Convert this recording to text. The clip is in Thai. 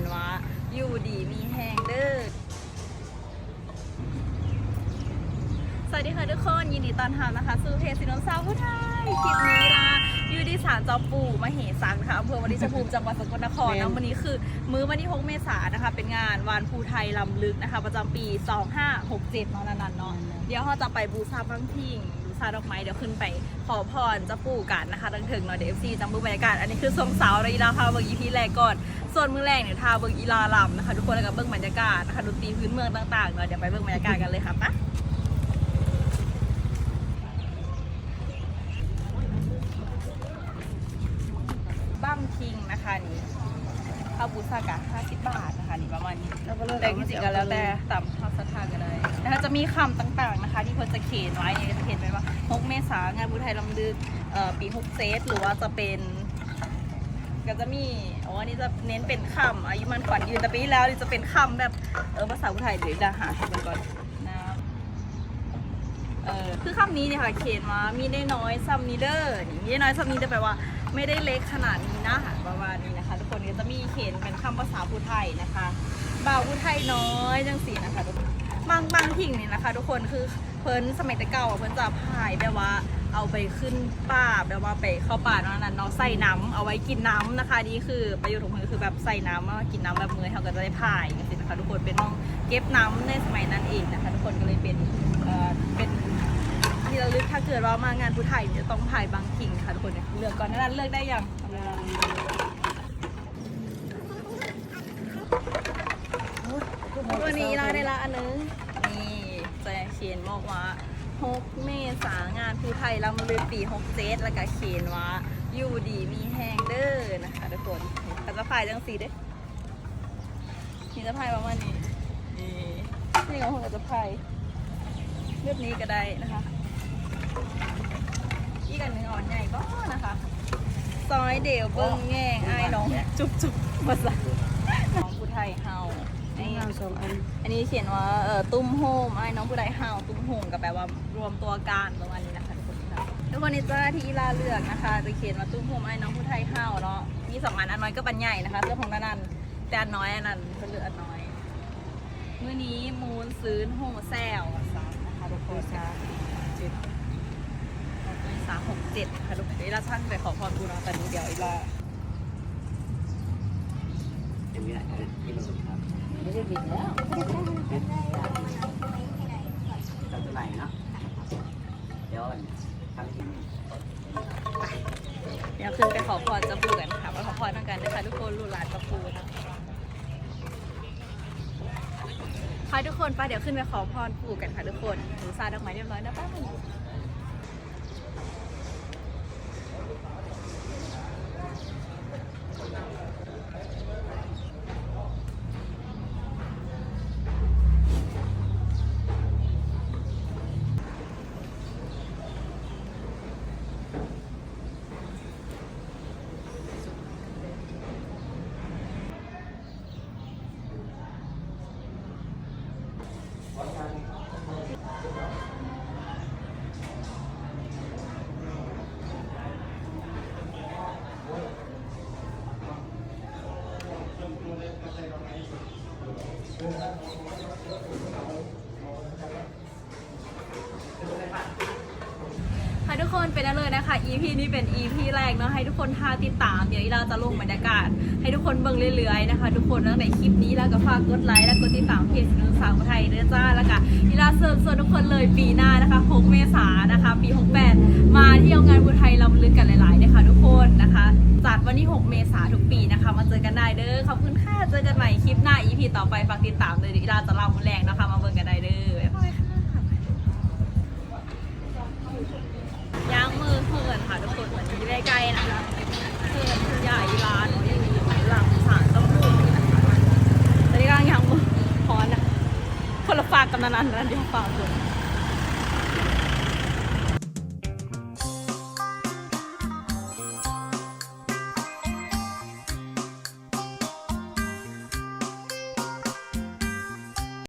นว่า อยู่ดีมีแหงเด้อสวัสดีค่ะทุกคนยินดีต้อนรับนะคะสู่เพจสินนสาวผู้ไทยคลิปนี้นะอยู่ที่ศาลเจ้าปู่มเหสังนะคะอำเภอวาริชภูมิจังหวัดสกลนครนะวันนี้คือ มื้อวันที่ 6 เมษายนนะคะ เป็นงานวานภูไทยลำลึกนะคะ ประจำปี 2567เนาะนันๆเนาะเดี๋ยวเราจะไปบูชาบังพิง บูชาดอกไม้เดี๋ยวขึ้นไปขอพรเจ้าปู่กันนะคะดังถึงเนาะเดฟซีจังบูบรรยากาศอันนี้คือทรงสาวระยะพาเบิร์อีพีแรกก่อน ส่วนมือแรกเนี่ยทาเบิร์อีลาลำนะคะทุกคนแล้วก็เบิ้งบรรยากาศนะคะดนตรีพื้นเมืองต่างๆเนาะเดี๋ยวไปเบิ้งบรรยากาศกันเลยค่ะปะบั้มทิงนะคะนี่าวบุษากะ50 บาทนะคะนี่ประมาณนี้ แต่จริงๆก็แล้วแต่ตามข้าวสถานก็ได้นะคะจะมีคำต่างๆนะคะที่เพิ่นจะเขียนไว้เนี่ยจะเขียนไว้ว่า6เมษายนงานบุญไทยลำลึกเอ่อปี6เซตหรือว่าจะเป็นก็จะมีอ๋ออันนี้จะเน้นเป็นคำอายุมันขวัญยืนแต่ปีที่แล้วนี่จะเป็นคำแบบเออภาษาพุทไทยเดี๋ยวจะหาให้มันก่อนนะ เออคือคำนี้เนี่ยค่ะเขียนมามีได้น้อยซัมนีเดอร์มีได้น้อยซัมนีเดอร์แปลว่าไม่ได้เล็กขนาดนี้นะประมาณนี้นะคะ ทุกคนก็จะมีเขียนเป็นคำภาษาพุทไทยนะคะบ่าวพุทไทยน้อยจังสีนะคะทุกคนบางบางถิ่งเนี่ยนะคะ ทุกคนคือเพิ่นสมัยแต่เก่าอะเพิ่นจะพายแบบว่าเอาไปขึ้นป่าแบบว่าไปเข้าป่าเนาะนั้นเนาะใส่น้ำเอาไว้กินน้ำนะคะนี่คือประโยชน์ของมันคือแบบใส่น้ำมากินน้ำแบบมือเขาก็จะได้พายกันสินะคะทุกคนเป็นห้องเก็บน้ำในสมัยนั้นเองนะคะ ทุกคนก็เลยเป็นเอ่อเป็น ที่ระลึกถ้าเกิดว่ามางานผู้ไทยจะต้องพายบางทิงค่ะทุกคนเนี่ยเลือกก่อนนั้นเลือกได้ยังวันนี้เราได้ละอันนึงนี่จะเขียนบอกว่า6เมษางานภูไทยลำลึกปี6เจแล้วก็เขียนว่าอยู่ดีมีแหงเด้อนะคะทุกคนเขาจะพายจังสีด้อนี่จะพายประมาณนี้นี่นี่ก็คงจะพายเลือกนี้ก็ได้นะคะ อีกอันหนึ่งอ่อนใหญ่ก็นะคะ ซอยเดี่ยวเบิ้งแง่งไอ้ายน้อง จุ๊บจุ๊บภาษาน้องผู้ไทยเฮาไอ้เอาสองอันอันนี้เขียนว่าเอ่อตุ้มโฮมไอ้น้องผู้ใดเฮาตุ้มโฮมก็แปลว่ารวมตัวกันประมาณนี้นะคะทุกคนค่ะทุกคนนี่เจ้าหน้าที่ลาเลือกนะคะจะเขียนว่าตุ้มโฮมไอ้น้องผู้ไทยเฮาเนาะมีสองอันอันน้อยก็ปันใหญ่นะคะเสื้อของด้านนั้นแต่อันน้อยอันนั้นเป็นเลือกอันน้อยมื้อนี้มูนซื้นโฮแซลมนะคะทุกคนค่ะ เจ็ด สามหกเจ็ดค่ะทุกคนเดี๋ยวเราช่างไปขอพรกูนะแต่นี้เดี๋ยวอีกละเป็นไงที่มันสุดครับไม่ได้บิดแล้วเราจะไหลเนาะเดี๋ยวทำทีเดี๋ยวขึ้นไปขอพรจะปูกันค่ะมาขอพรทางกันนะคะทุกคนลูหลานจะปูนะคะค่ะทุกคนไปเดี๋ยวขึ้นไปขอพรปู่กันค่ะทุกคนถือซาดอกไม้เรียบร้อยนะป้า ค่ะทุกคนเป็นนั่นเลยนะคะ EP นี้เป็น EP แรกเนาะให้ทุกคนทาติดตาม เดี๋ยวอีเราจะลงบรรยากาศ ให้ทุกคนเบิ่งเรื่อยๆนะคะ ทุกคนตั้งแต่คลิปนี้แล้วก็ฝากกดไลค์และกดติดตามเพจสินสาวไทยเด้อจ้าแล้วก็อีเราเชิญชวนทุกคนเลยปีหน้านะคะ 6 เมษายนนะคะ ปี 68 มาเที่ยวงานบุญไทยลำลึกกันหลาย อกันได้เด้อขอบคุณค่ะเจอกันใหม่คลิปหน้า EP ต่อไปฝากติดตามเลยเดี๋ยวอีเราจะเล่ามือแรงนะคะมาเบิ่งกันได้เด้อบ๊ายบายค่ะย่างมือเพื่อนค่ะทุกคนเหมือนอยู่ใกล้ๆนะคะเพื่อนใหญ่ร้านอยู่หลังศาลต้องพูดนะคะตอนนี้กำลังย่างมือพรอนอะคนละฝากกันนานๆนเดี๋ยวฝากคน